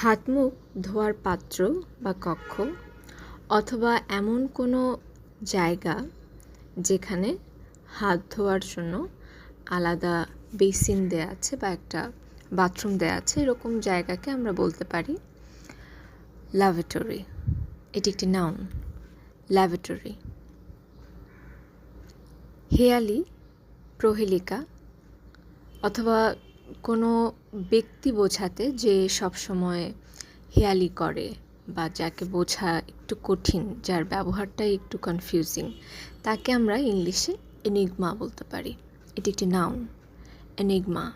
হাত মুখ ধোয়ার পাত্র বা কক্ষ অথবা এমন কোনো জায়গা যেখানে হাত ধোয়ার জন্য আলাদা বেসিন দেয়া আছে বা একটা বাথরুম দেয়া আছে, এরকম জায়গাকে আমরা বলতে পারি ল্যাভেটরি এটি একটি নাউন ল্যাভেটরি হেয়ালি, প্রহেলিকা অথবা কোনো ব্যক্তি বোঝাতে যে সবসময় হেয়ালি করে বা যাকে বোঝা একটু কঠিন, যার ব্যবহারটাই একটু কনফিউজিং তাকে আমরা ইংলিশে এনিগমা বলতে পারি। এটি একটি নাউন এনিগমা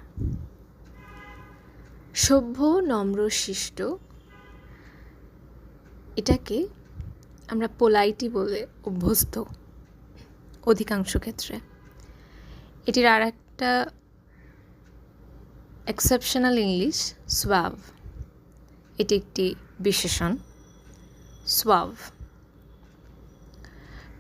সভ্য, নম্র, শিষ্ট, এটাকে আমরা পোলাইটি বলে অভ্যস্ত অধিকাংশ ক্ষেত্রে। এটির আর একটা এক্সেপশনাল ইংলিশ সোয়াভ এটি একটি বিশেষণ। সোয়াভ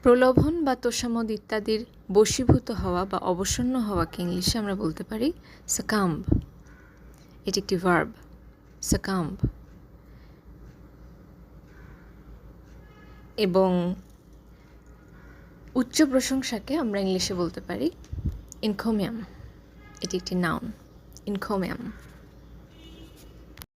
প্রলোভন বা তোষামদ ইত্যাদির বশীভূত হওয়া বা অবসন্ন হওয়াকে ইংলিশে আমরা বলতে পারি সাকাম্ব এটি একটি ভার্ব সাকাম্ব এবং উচ্চ প্রশংসাকে আমরা ইংলিশে বলতে পারি ইনকোমিয়াম এটি একটি নাউন ইনকোমিয়াম